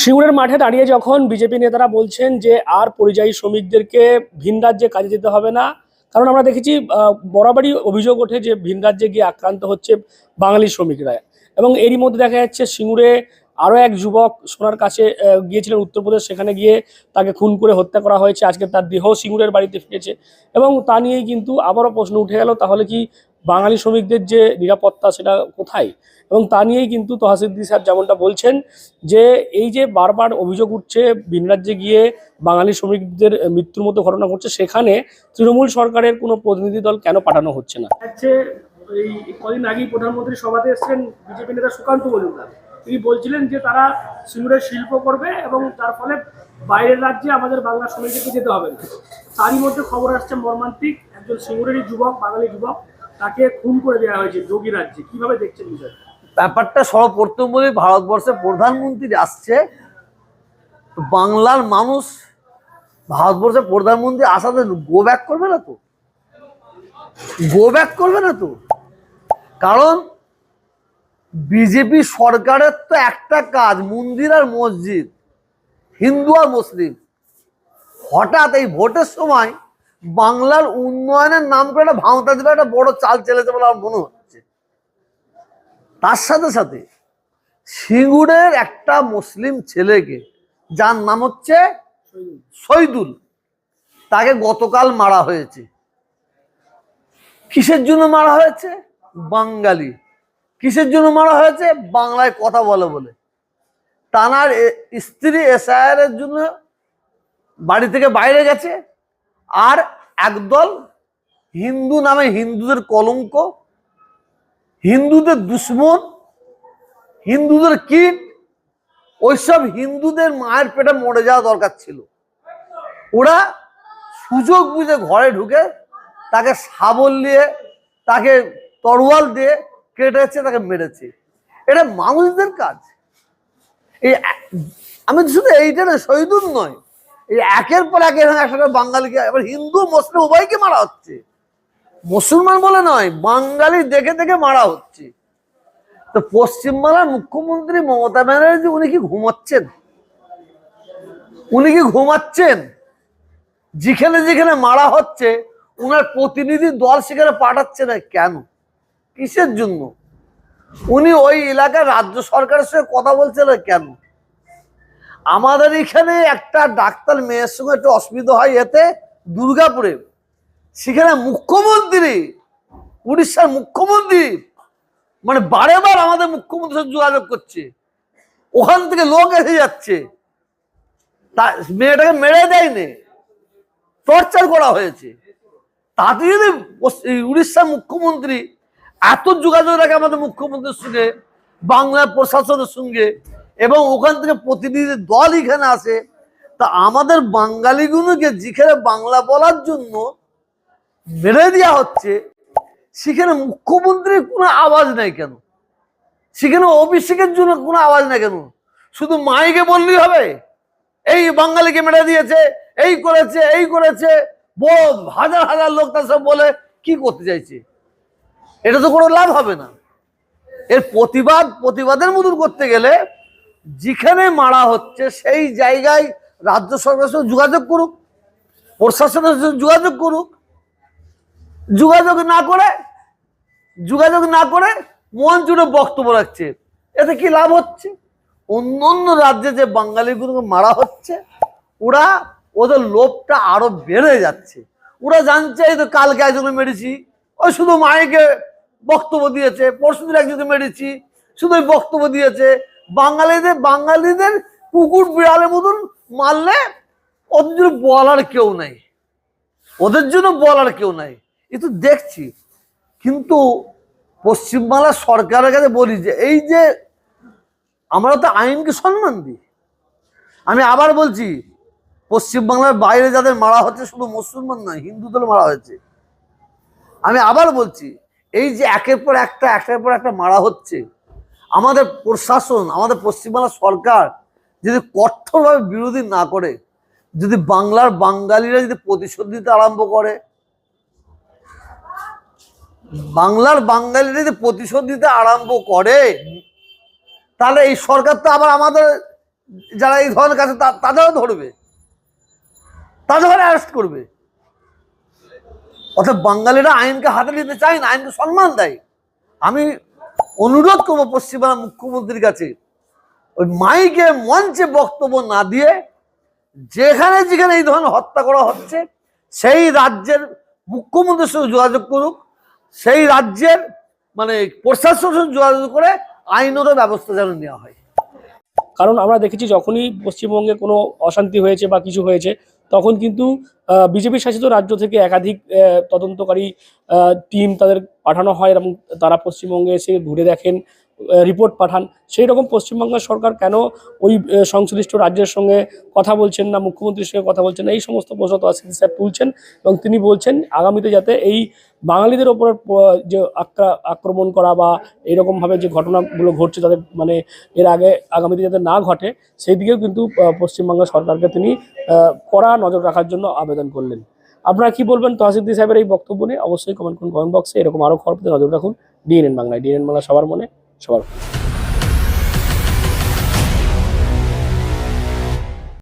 সিঙ্গুরের মাঠে দাঁড়িয়ে যখন বিজেপি নেতারা বলছেন যে আর পরিযায়ী শ্রমিকদেরকে ভিন রাজ্যে কাজে যেতে হবে না, কারণ আমরা দেখেছি বরাবরই অভিযোগ ওঠে যে ভিন রাজ্যে গিয়ে আক্রান্ত হচ্ছে বাঙালি শ্রমিকরা। এবং এরই মধ্যে দেখা যাচ্ছে সিঙ্গুরে আরও এক যুবক সোনার কাছে গিয়েছিলেন উত্তরপ্রদেশ, সেখানে গিয়ে তাকে খুন করে হত্যা করা হয়েছে। আজকে তার দেহ সিঙ্গুরের বাড়িতে ফিরেছে এবং তা নিয়েই কিন্তু আবারও প্রশ্ন উঠে গেল, তাহলে কি বাঙালি শ্রমিকদের যে নিরাপত্তা সেটা কোথায়? এবং তা নিয়েই কিন্তু তহাসিদ্দি স্যার যেমনটা বলছেন যে, এই যে বারবার অভিযোগ উঠছে, ভিন রাজ্যে গিয়ে বাঙালি শ্রমিকদের মৃত্যুর মতো ঘটনা ঘটছে, সেখানে তৃণমূল সরকারের কোনো প্রতিনিধি দল কেন পাঠানো হচ্ছে না? এই কদিন আগেই প্রধানমন্ত্রী সভাতে এসেছেন, বিজেপি নেতা সুকান্ত মজুমদার। তিনি বলছিলেন যে তারা সিঙ্গুরের শিল্প করবে এবং তার ফলে বাইরের রাজ্যে আমাদের বাংলা শ্রমিকদেরকে যেতে হবে। তারই মধ্যে খবর আসছে মর্মান্তিক একজন সিঙ্গুরেরই যুবক, বাঙালি যুবক, তাকে খুন করে দেওয়া হয়েছে যোগী রাজ্যে। কীভাবে দেখছেন বিষয়টা? ব্যাপারটা সর্বপ্রথম বলি ভারতবর্ষের প্রধানমন্ত্রী আসছে। বাংলার মানুষ ভারতবর্ষের প্রধানমন্ত্রী আসাতে গো ব্যাক করবে না তো? গো ব্যাক করবে না তো? কারণ বিজেপি সরকারের তো একটা কাজ, মন্দির আর মসজিদ, হিন্দু আর মুসলিম। হঠাৎ এই ভোটের সময় বাংলার উন্নয়নের নাম করে একটা ভাঙতা দিলে, একটা বড় চাল চেলেছে বলে আমার মনে হচ্ছে। তার সাথে সাথে সিঙ্গুরের একটা মুসলিম ছেলেকে, যার নাম হচ্ছে শহীদুল, তাকে গতকাল মারা হয়েছে। কিসের জন্য মারা হয়েছে? বাঙালি। কিসের জন্য মারা হয়েছে? বাংলায় কথা বলে বলে। তানার স্ত্রী এসআইআর এর জন্য বাড়ি থেকে বাইরে গেছে আর একদল হিন্দু নামে হিন্দুদের কলঙ্ক, হিন্দুদের দুশ্মন, হিন্দুদের কীট, ওইসব হিন্দুদের মায়ের পেটে মরে যাওয়া দরকার ছিল। ওরা সুযোগ বুঝে ঘরে ঢুকে তাকে শাবল দিয়ে, তাকে তরোয়াল দিয়ে কেটেছে, তাকে মেরেছে। এটা মানুষদের কাজ। এই আমি শুধু এইটা না শহীদুল নয়। এই একের পর এক এখানে একসাথে বাঙালিকে, এবার হিন্দু, মুসলিম উভয়কে মারা হচ্ছে। মুসলমান বলে নয়, বাঙালি দেখে দেখে মারা হচ্ছে। তো পশ্চিমবাংলার মুখ্যমন্ত্রী মমতা ব্যানার্জি, উনি কি ঘুমাচ্ছেন? উনি কি ঘুমাচ্ছেন? যেখানে যেখানে মারা হচ্ছে, উনার প্রতিনিধি দল সেখানে পাঠাচ্ছে না কেন? কিসের জন্য? উনি ওই এলাকার রাজ্য সরকারের সঙ্গে কথা বলছেন কেন? আমাদের এখানে একটা ডাক্তার মেয়ের সঙ্গে একটু অসুবিধা হয়, এতে দুর্গাপুরে। সেখানে মুখ্যমন্ত্রী, উড়িষ্যার মুখ্যমন্ত্রী মানে বারে বার আমাদের মুখ্যমন্ত্রীর যোগাযোগ করছে। ওখান থেকে লোক এসে যাচ্ছে। তা, মেয়েটাকে মেরে দেয়নি, টর্চার করা হয়েছে। তাতে যদি উড়িষ্যার মুখ্যমন্ত্রী এত যোগাযোগ রাখে আমাদের মুখ্যমন্ত্রীর সঙ্গে, বাংলার প্রশাসনের সঙ্গে, এবং ওখান থেকে প্রতিনিধি দল এখানে আসে। তা আমাদের বাঙালিগুলোকে যেখানে বাংলা বলার জন্য মেরে দেওয়া হচ্ছে, সেখানে মুখ্যমন্ত্রীর কোনো আওয়াজ নাই কেন? সেখানে অভিষেকের জন্য কোনো আওয়াজ নাই কেন? শুধু মাইকে বললেই হবে, এই বাঙালিকে মেরে দিয়েছে, এই করেছে এই করেছে, বড় হাজার হাজার লোক তার সব বলে, কি করতে চাইছে? এটা তো কোনো লাভ হবে না। এর প্রতিবাদ, প্রতিবাদের মতন করতে গেলে যেখানে মারা হচ্ছে সেই জায়গায় রাজ্য সরকারের সঙ্গে যোগাযোগ করুক, প্রশাসনের সঙ্গে যোগাযোগ করুক, যোগাযোগ না করে, যোগাযোগ না করে মন জুড়ে বক্তব্য রাখছে। এতে কি লাভ হচ্ছে? অন্য অন্য রাজ্যে যে বাঙালিগুলোকে মারা হচ্ছে, ওরা ওদের লোভটা আরও বেড়ে যাচ্ছে। ওরা জানছে, এই তো কালকে একজনে মেরেছি। ওই শুধু মায়েকে বক্তব্য দিয়েছে, পরশু দিন একজনকে মেরেছি শুধু বক্তব্য দিয়েছে। বাঙালিদের বাঙালিদের কুকুর বিড়ালের মতন মারলে ওদের জন্য বলার কেউ নাই। ওদের জন্য বলার কেউ নাই। এ তো দেখছি। কিন্তু পশ্চিমবাংলার সরকারের কাছে বলি যে, এই যে আমরা তো আইনকে সম্মান দিই। আমি আবার বলছি, পশ্চিমবাংলার বাইরে যাদের মারা হচ্ছে শুধু মুসলমান নয়, হিন্দুদের মারা হয়েছে। আমি আবার বলছি এই যে একের পর একটা, একের পর একটা মারা হচ্ছে, আমাদের প্রশাসন, আমাদের পশ্চিমবাংলার সরকার যদি কঠোরভাবে বিরোধী না করে, যদি বাংলার বাঙালিরা যদি প্রতিশোধ দিতে আরম্ভ করে, বাংলার বাঙালিরা যদি প্রতিশোধ দিতে আরম্ভ করে, তাহলে এই সরকার তো আবার আমাদের যারা এই ধরনের কাছে তাদেরও ধরবে। তাদের অ্যারেস্ট করবে। অর্থাৎ বাঙালিরা আইনকে হাতে নিতে চায় না, আইনকে সম্মান দেয়। আমি অনুরোধ করব পশ্চিমবাংলার মুখ্যমন্ত্রীর কাছে, ওই মাইকে মঞ্চে বক্তব্য না দিয়ে যেখানে যেখানে এই ধরনের হত্যা করা হচ্ছে, সেই রাজ্যের মুখ্যমন্ত্রীর সঙ্গে যোগাযোগ করুক, সেই রাজ্যের মানে প্রশাসনের সঙ্গে যোগাযোগ করে আইনত ব্যবস্থা যেন নেওয়া হয়। কারণ আমরা দেখেছি যখনই পশ্চিমবঙ্গে কোনো অশান্তি হয়েছে বা কিছু হয়েছে তখন কিন্তু বিজেপি শাসিত রাজ্য থেকে একাধিক তদন্তকারী টিম তাদের পাঠানো হয় এবং তারা পশ্চিমবঙ্গে এসে ঘুরে দেখেন। রিপোর্ট পাঠান। সেই রকম পশ্চিমবঙ্গের সরকার কেন ওই সংশ্লিষ্ট রাজ্যের সঙ্গে কথা বলছেন না, মুখ্যমন্ত্রীর সঙ্গে কথা বলছেন এই সমস্ত প্রশ্ন তহসিল স্যার তুলছেন এবং তিনি বলছেন আগামীতে যাতে এই বাঙালিদের ওপর যে আক্রা- আক্রমণ করা বা এরকমভাবে যে ঘটনাগুলো ঘটছে তাদের মানে এর আগে আগামীতে যাতে না ঘটে, সেই দিকেও কিন্তু পশ্চিমবঙ্গ সরকারকে তিনি কড়া নজর রাখার জন্য আবেদন করলেন। আপনারা কি বলবেন তহসিদ্দি সাহেবের এই বক্তব্য নিয়ে? অবশ্যই কমেন্ট করুন কমেন্ট বক্সে এরকম আরও খবর নজর রাখুন। ডিএনএন বাংলায় ডিএনএন বাংলা সবার মনে। সবার